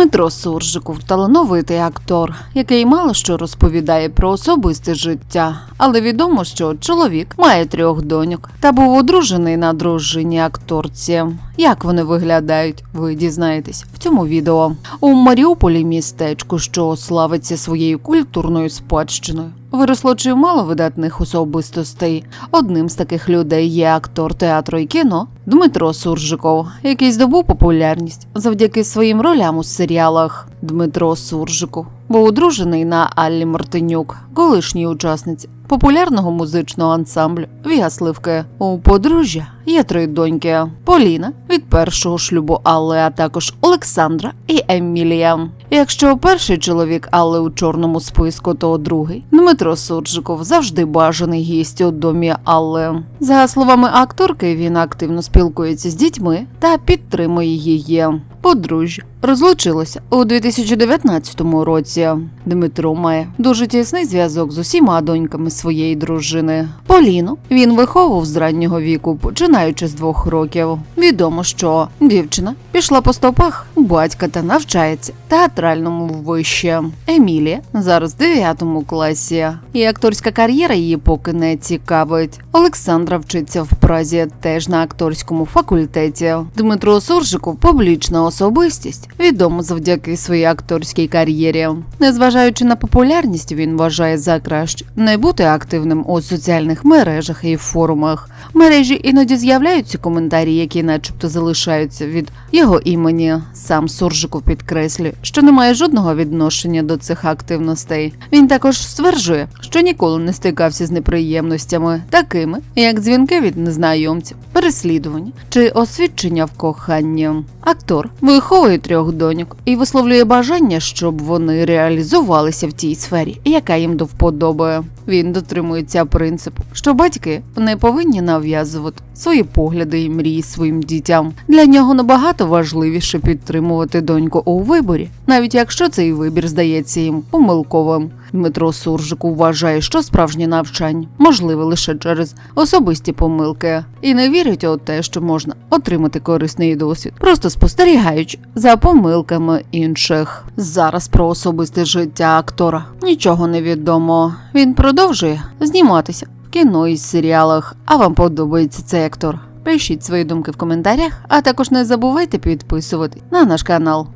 Дмитро Суржиков талановитий актор, який мало що розповідає про особисте життя, але відомо, що чоловік має трьох доньок та був одружений на дружині акторці. Як вони виглядають, ви дізнаєтесь в цьому відео. У Маріуполі містечку, що славиться своєю культурною спадщиною. Виросло чимало видатних особистостей. Одним з таких людей є актор театру і кіно Дмитро Суржиков, який здобув популярність завдяки своїм ролям у серіалах. Дмитро Суржиков був одружений на Аллі Мартинюк, колишній учасниці популярного музичного ансамблю Вігасливки. У подружжя є три доньки: Поліна від першого шлюбу Алли, а також Олександра і Емілія. Якщо перший чоловік Алли у чорному списку, то другий Дмитро Суржиков завжди бажаний гість у домі Алли. За словами акторки, він активно спілкується з дітьми та підтримує її. Подружжя розлучилося у 2019 році. Дмитро має дуже тісний зв'язок з усіма доньками своєї дружини. Поліну він виховував з раннього віку, починаючи з двох років. Відомо, що дівчина пішла по стопах батька та навчається театральному вище. Емілія зараз в 9 класі, і акторська кар'єра її поки не цікавить. Олександра вчиться в Празі теж на акторському факультеті. Дмитро Суржиков публічна особистість, відомо завдяки своїй акторській кар'єрі. Незважаючи на популярність, він вважає за краще не бути активним у соціальних мережах і форумах. Мережі іноді з'являються коментарі, які, начебто, залишаються від його імені. Сам Суржиков підкреслює, що не має жодного відношення до цих активностей. Він також стверджує, що ніколи не стикався з неприємностями, такими як дзвінки від незнайомців, переслідування чи освідчення в коханні. Актор виховує трьох доньок і висловлює бажання, щоб вони реалізувалися в тій сфері, яка їм до вподоби. Він дотримується принципу, що батьки не повинні нав'язувати свої погляди і мрії дітям. Для нього набагато важливіше підтримувати доньку у виборі, навіть якщо цей вибір здається їм помилковим. Дмитро Суржику вважає, що справжнє навчання можливе лише через особисті помилки, і не вірить у те, що можна отримати корисний досвід, просто спостерігаючи за помилками інших. Зараз про особисте життя актора нічого не відомо. Він продовжує зніматися в кіно і серіалах. А вам подобається цей актор? Пишіть свої думки в коментарях, а також не забувайте підписувати на наш канал.